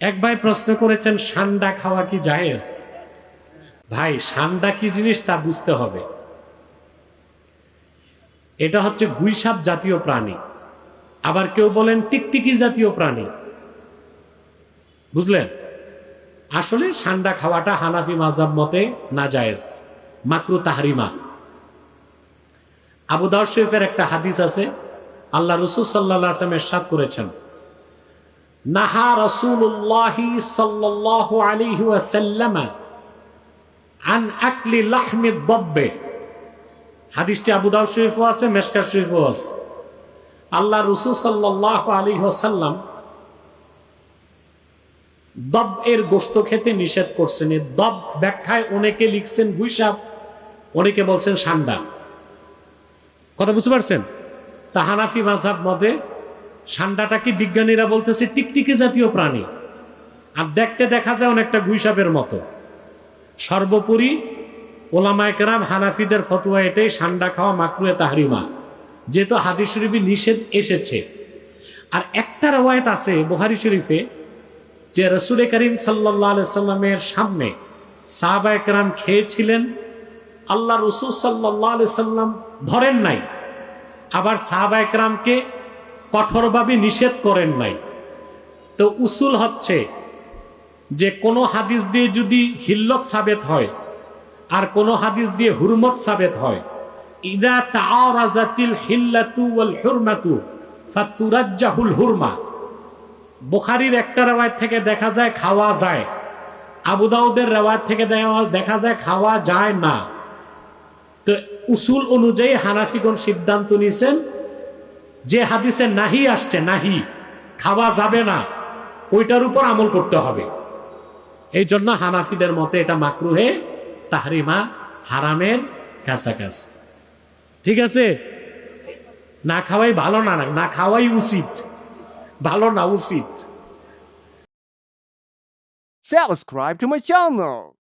এক ভাই প্রশ্ন করেছেন, সান্ডা খাওয়া কি জায়েজ? ভাই, সান্ডা কি জিনিস তা বুঝতে হবে। এটা হচ্ছে গুইসাপ জাতীয় প্রাণী। আবার কেউ বলেন, টিকটিকি জাতীয় প্রাণী। বুঝলেন? আসলে সান্ডা খাওয়াটা হানাফি মাজাব মতে না জায়েজ, মাকরু তাহারিমা। আবু দাউদ শরীফের একটা হাদিস আছে, আল্লাহ রসুল সাল্লাহ আসলাম এরশাদ করেছেন। নাহা রসুল্লাহি ওয়াসাল্লাম আন আকলি হাদিসটি আছে আছে। আল্লাহ রসুল ওয়াসাল্লাম দব এর গোস্ত খেতে নিষেধ করছেন। এই দব ব্যাখ্যায় অনেকে লিখছেন গুইসাপ অনেকে বলছেন সান্ডা। কথা বুঝতে পারছেন? তা হানাফি মাঝাব মতে সান্ডাটা কি বিজ্ঞানীরা বলতেছে টিকটিকি জাতীয় প্রাণী? আর দেখতে দেখা যায় অনেকটা গুইসাপের মতো। সর্বোপরি ওলামায়কেরাম হানাফিদের ফতুয়া এটাই, সান্ডা খাওয়া মাকরুয়ে তাহরিমা, যেহেতু হাদিস শরীফে নিষেধ এসেছে। আর একটা রওয়ায়ত আছে বুহারি শরীফে, যে রসুল করিম সাল্লাহ সাল্লামের সামনে সাহাবা একরাম খেয়েছিলেন, আল্লাহ রসুল সাল্লাহ সাল্লাম ধরেন নাই। আবার সাহাবা একরামকে কঠোরভাবে নিষেধ করেন নাই। তো উসুল হচ্ছে যে কোনো হাদিস দিয়ে যদি হিল্লত সাবেত হয় আর কোনো হাদিস দিয়ে হুরমত সাবেত হয়, ইদা তাআরাজাতিল হিল্লাতু ওয়াল হুরমাতু ফাতুরাজ্জাহুল হুরমা। বুখারীর একটা রেওয়ায়ত থেকে দেখা যায় খাওয়া যায়। আবু দাউদের রেওয়ায়ত থেকে দেখা যায় খাওয়া যায় না। তো উসুল অনুযায়ী হানাফিগণ সিদ্ধান্ত নিয়েছেন যে হাদিসে নাহি আসছে, নাহি, খাওয়া যাবে না, ওইটার উপর আমল করতে হবে। এই জন্য হানাফিদের মতে এটা মাকরুহে, তাহরিমা, হারামের কাছাকাছি। ঠিক আছে? না খাওয়াই ভালো না না খাওয়াই উচিত, ভালো না উচিত। Subscribe to my channel.